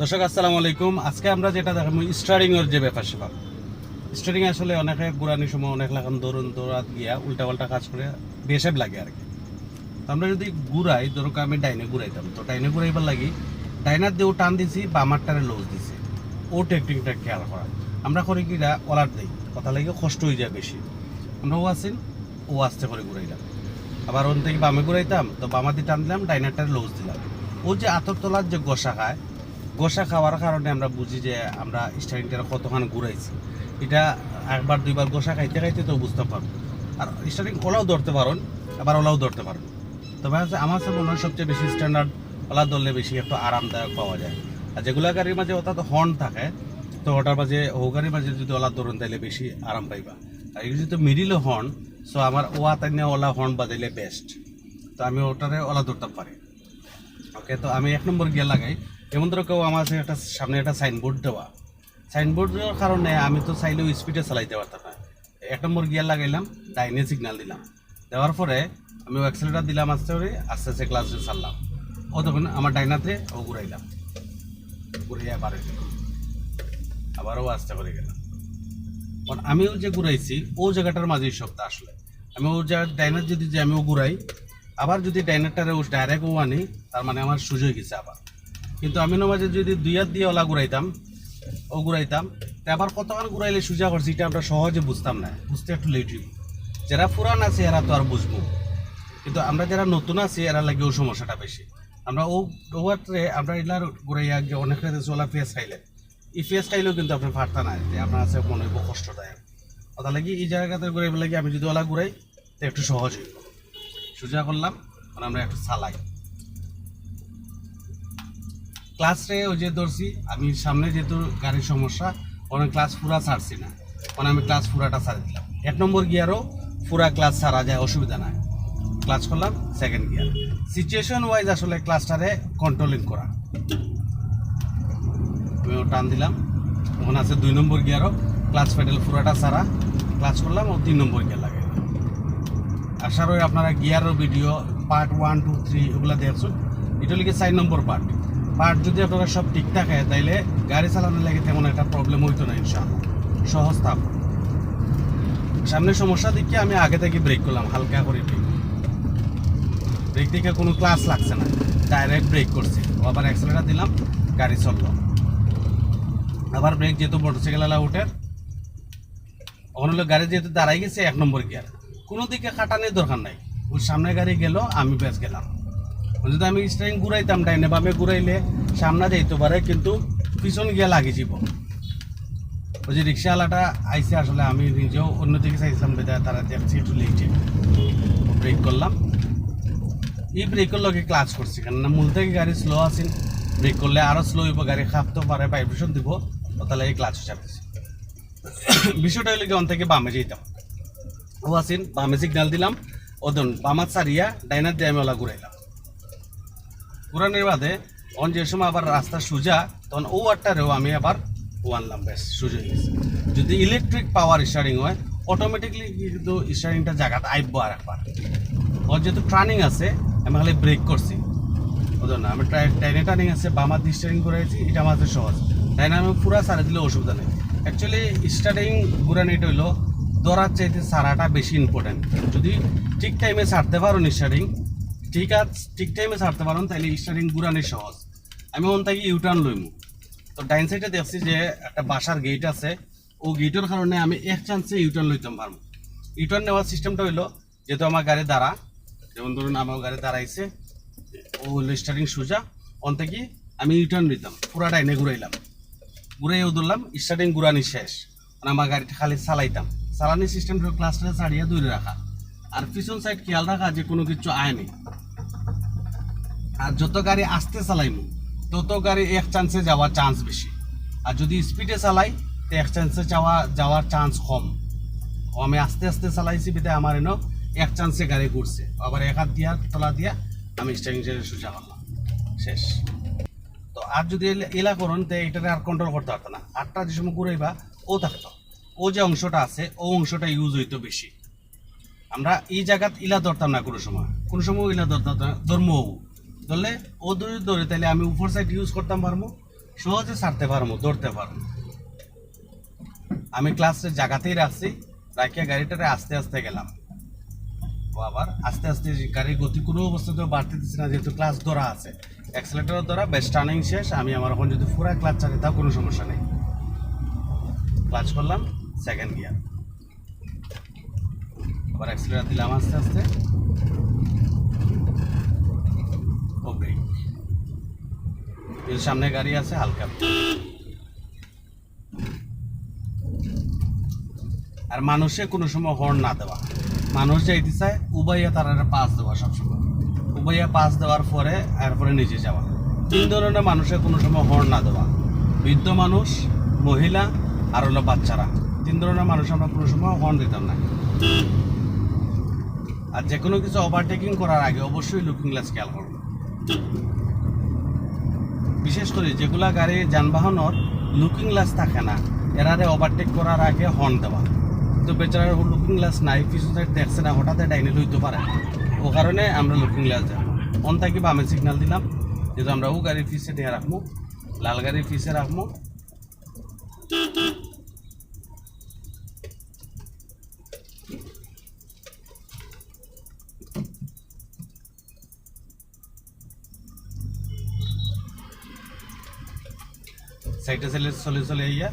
দর্শক, আসসালামু আলাইকুম। আজকে আমরা যেটা দেখাবো স্টারিং এর যে ব্যাপার সেবা স্টারিং আসলে অনেকে গুরানির সময় অনেক লাগান দৌড়ন দৌড়াত গিয়া উল্টা পাল্টা কাজ করে বেশেব লাগে আর কি। আমরা যদি ঘুরাই, ধরো আমি ডাইনে ঘুরাইতাম, তো ডাইনে ঘুরাইবার লাগি ডাইনার দিয়েও টান দিছি বা আমারটারে লোজ দিছি। ও টেকনিকটা খেয়াল করা। আমরা করি কিরা ওলার দিই। কথা লাগে কষ্ট হয়ে যায় বেশি। আমরা ও আসিন ও আস্তে করে ঘুরাইলাম। আবার ওন থেকে বামে ঘুরাইতাম, তো বামা দিয়ে টান দিলাম, ডাইনারটারে লোজ দিলাম। ও যে আতর তোলার যে গোসা খায় গোসা খাওয়ার কারণে আমরা বুঝি যে আমরা স্টারিংটা কতখানি ঘুরাইছি। এটা একবার, দুইবার গোসা খাইতে খাইতে তো বুঝতে পারব। আর স্টারিং ওলাও ধরতে পারেন, আবার ওলাও ধরতে পারেন। তবে হচ্ছে আমার কাছে মনে হয় সবচেয়ে বেশি স্ট্যান্ডার্ড ওলা ধরলে বেশি একটু আরামদায়ক পাওয়া যায়। আর যেগুলা গাড়ির মাঝে অর্থাৎ হর্ন থাকে, তো ওটার মাঝে ও গাড়ির মাঝে যদি ওলা ধরুন তাহলে বেশি আরাম পাইবা। আর এই যদি মিডিলে হর্ন সো আমার ওয়া তাই ওলা হর্ন বাজাইলে বেস্ট তো আমি ওটারে ওলা ধরতে পারি। ওকে তো আমি এক নম্বর গিয়ার লাগাই। যেমন ধরো কেউ আমার একটা সামনে একটা সাইনবোর্ড দেওয়া। সাইনবোর্ডের কারণে আমি তো চাইলেও স্পিডে চালাইতে পারতাম না। এক নম্বর গিয়ার লাগাইলাম, ডাইনে সিগনাল দিলাম। দেওয়ার পরে আমি অ্যাক্সেলেটার দিলাম আস্তে করে, আস্তে আস্তে ক্লাসে ছাড়লাম। ও তখন আমার ডাইনাতে ও ঘুরাইলাম। ঘুরিয়ে আবার আবারও আস্তে করে গেলাম। কারণ আমিও যে ঘুরাইছি, ও জায়গাটার মাঝেই শব্দ আসলে। আমি ও জায়গা ডাইনার যদি যে আমিও ঘুরাই, আবার যদি ডাইনারটারে ও ডাইরেক্ট ও আনি, তার মানে আমার সুযোগ গেছে আবার। কিন্তু আমি মাঝে যদি দুই হাত দিয়ে ওলা ঘুরাইতাম, ও ঘুরাইতাম, তা আবার কতক্ষণ ঘুরাইলে সুজা করছি এটা আমরা সহজে বুঝতাম না, বুঝতে একটু লেট হইব। যারা পুরান আছে এরা তো আর বুঝব। কিন্তু আমরা যারা নতুন আছি, এরা লাগে ও সমস্যাটা বেশি। আমরা ও ওয়ার্টে আমরা এলার ঘুরাইয়া গিয়ে অনেক চলা পেঁয়াজ খাইলে এই পেঁয়াজ খাইলেও কিন্তু আপনি ফাটতা না, যে আপনার আছে মনে হইব কষ্টদায়ক। কথা লাগি, এই জায়গাতে ঘুরাইব লাগে আমি যদি ওলা ঘুরাই, তো একটু সহজ হইব। সোজা করলাম আমরা একটু চালাই। ক্লাসে ওই যে ধরছি, আমি সামনে যেহেতু গাড়ির সমস্যা, ওখানে ক্লাস পুরা ছাড়ছি না। মানে আমি ক্লাস পুরাটা ছাড়ি দিলাম। এক নম্বর গিয়ারও পুরা ক্লাস ছাড়া যায়, অসুবিধা নাই। ক্লাস করলাম সেকেন্ড গিয়ার সিচুয়েশন ওয়াইজ আসলে ক্লাসটারে কন্ট্রোলিং করা। আমি ও টান দিলাম। ওখানে আছে দুই নম্বর গিয়ারও ক্লাস পেডেল পুরাটা ছাড়া। ক্লাস করলাম, ও তিন নম্বর গিয়ার লাগে। আশা করি আপনারা গিয়ারের video part one two three এগুলো দেখছেন। এটা লিখে চার নম্বর পার্ট পার্ট যদি আপনারা সব ঠিক থাকে তাইলে গাড়ি চালানোর লাগে তেমন একটা প্রবলেম হইতো না, ইনশাআল্লাহ। সহজ থাক সামনে সমস্যা দেখি আমি আগে থেকে ব্রেক করলাম, হালকা করে ব্রেক ব্রেক থেকে কোনো ক্লাস লাগছে না। ডাইরেক্ট ব্রেক করছি। আবার অ্যাক্সেলেটার দিলাম, গাড়ি চলল। আবার ব্রেক যেহেতু মোটরসাইকেল উঠে ওখানে হলো গাড়ি যেহেতু দাঁড়াই গেছে, এক নম্বর গিয়ার কোনো দিকে খাটানোর দরকার নাই। ওর সামনে গাড়ি গেল, আমি বেশ গেলাম। যদি আমি স্টারিং ঘুরাইতাম ডাইনে বামে ঘুরাইলে, সামনে যাইতে পারে, কিন্তু পিছন গিয়া লাগি যাব। ওই যে রিক্সাওয়ালাটা আইসে আসলে, আমি নিজেও অন্য দিকে চাইছিলাম বেদা তারা দেখছি একটু লেটে ব্রেক করলাম। এই ব্রেকের লগে ক্লাচ করছি, কেননা মূল থেকে গাড়ি স্লো আছেন। ব্রেক করলে আরও স্লো হইব, গাড়ি খাপতে পারে ভাইব্রেশন দিব তাহলে এই ক্লাচ চাপিয়েছি বিষয়টা হইলে অন থেকে বামে যেতাম ও আসিন বামে সিগন্যাল দিলাম, ওদন বামাত সারিয়া ডাইনার দিয়ে আমি ওলা ঘুরাইলাম। ঘুরানোর বাদে অন যে সময় আবার রাস্তা সোজা, তখন ও আটটারেও আমি আবার আনলাম বেশ সুযোগ গেছে। যদি ইলেকট্রিক পাওয়ার স্টারিং হয় অটোমেটিকলি কিন্তু স্টারিংটা জায়গাতে আইব আর একবার। ওর যেহেতু ট্রানিং আছে, আমি খালি ব্রেক করছি। ওদের না? আমি টাইনে টার্নিং আছে বামার দিয়ে স্টারিং করেছি এটা আমাদের সহজ। টাইনে আমি পুরা সারা দিলে অসুবিধা নেই। অ্যাকচুয়ালি স্টারিং ঘুরানিটা হইল, দৌড়ার চাইতে সারাটা বেশি ইম্পর্টেন্ট যদি ঠিক টাইমে ছাড়তে পারো স্টারিং ঠিক আছে, ঠিক টাইমে ছাড়তে পারো তাহলে স্টারিং ঘুরানি সহজ। আমি ওন থেকে ইউটার্ন লইমু। তো ডাইন সাইডে দেখছি যে একটা বাসার গেট আছে, ও গেটের কারণে আমি এক চান্সে ইউটার্ন লইতাম পারব। ইউটার্ন নেওয়ার সিস্টেমটা হইল, যেহেতু আমার গাড়ি দাঁড়া, যেমন ধরুন আমার গাড়ি দাঁড়াইছে, ও হইল স্টার্টিং সোজা অন থেকে আমি ইউটার্ন নিতাম, পুরা ডাইনে ঘুরাইলাম। ঘুরাইও ধরলাম স্টার্টিং ঘুরানি শেষ। মানে আমার গাড়িটা খালি চালাইতাম। চালানি সিস্টেমটা ক্লাসটা ছাড়িয়ে দূরে রাখা। আর পিছন সাইড খেয়াল রাখা যে কোনো কিছু আয়নি আর যত গাড়ি আস্তে চালাইমু, তত গাড়ি এক চান্সে যাওয়ার চান্স বেশি। আর যদি স্পিডে চালাই, তো এক চান্সে যাওয়া যাওয়ার চান্স কম। আমি আস্তে আস্তে চালাইছি বিতে আমার এনো এক চান্সে গাড়ি ঘুরছে। আবার এক হাত দিয়া, তলা দিয়া আমি স্টারিং সোজা হলাম শেষ। তো আর যদি এলা- করুন, তো এটাকে আর কন্ট্রোল করতে পারতো না। আটটা যে সময় ঘুরাইবা, ও থাকতো। ও যে অংশটা আছে, ও অংশটা ইউজ হইতো বেশি। আমরা এই জায়গাত ইলা ধরতাম না কোনো সময়। কোনো সময় ইলা ধরতাম না ধর্ম ধরলে ও দূরে ধরে তাহলে আমি উপর সাইড ইউজ করতাম পারব, সহজে ছাড়তে পারব ধরতে পারব। আমি ক্লাসের জায়গাতেই রাখছি রাখিয়া গাড়িটারে আস্তে আস্তে গেলাম। ও আবার আস্তে আস্তে গাড়ির গতি কোনো অবস্থাতেও বাড়তে দিচ্ছে না, যেহেতু ক্লাস ধরা আছে। অ্যাক্সিলেটার ধরা বেস্ট টার্নিং শেষ, আমি আমার এখন যদি পুরা ক্লাচ চালাই তাও কোনো সমস্যা নেই। ক্লাচ করলাম সেকেন্ড গিয়ার আবার অ্যাক্সিলেটার দিলাম আস্তে আস্তে। সামনে গাড়ি আছে, হালকা। আর মানুষে কোনো সময় হর্ন না দেওয়া। মানুষ যাইতে চায় উবাইয়া তারা পাস দেওয়া সবসময়। উবাইয়া পাস দেওয়ার পরে এরপরে নিচে যাওয়া। তিন ধরনের মানুষের কোনো সময় হর্ন না দেওয়া। বৃদ্ধ মানুষ, মহিলা, আর হলো বাচ্চারা। তিন ধরনের মানুষ আমরা কোনো সময় হর্ন দিতাম না। আর যে কোনো কিছু ওভারটেকিং করার আগে অবশ্যই লুকিং গ্লাস খেয়াল করব বিশেষ করে যেগুলা গাড়ি যানবাহনের লুকিং গ্লাস থাকে না, এরারে ওভারটেক করার আগে হর্ন দেওয়া। তো বেচারার লুকিং গ্লাস নাই সাইড দেখছে না, হঠাৎ ডাইনে লইতে পারে। ও কারণে আমরা লুকিং গ্লাস দেব। অন থাকি বামে সিগন্যাল দিলাম, যেহেতু আমরা ও গাড়ির ফিসে নিয়ে রাখব, লাল গাড়ির ফিসে রাখব। সাইডে চলে চলে চলে ইয়া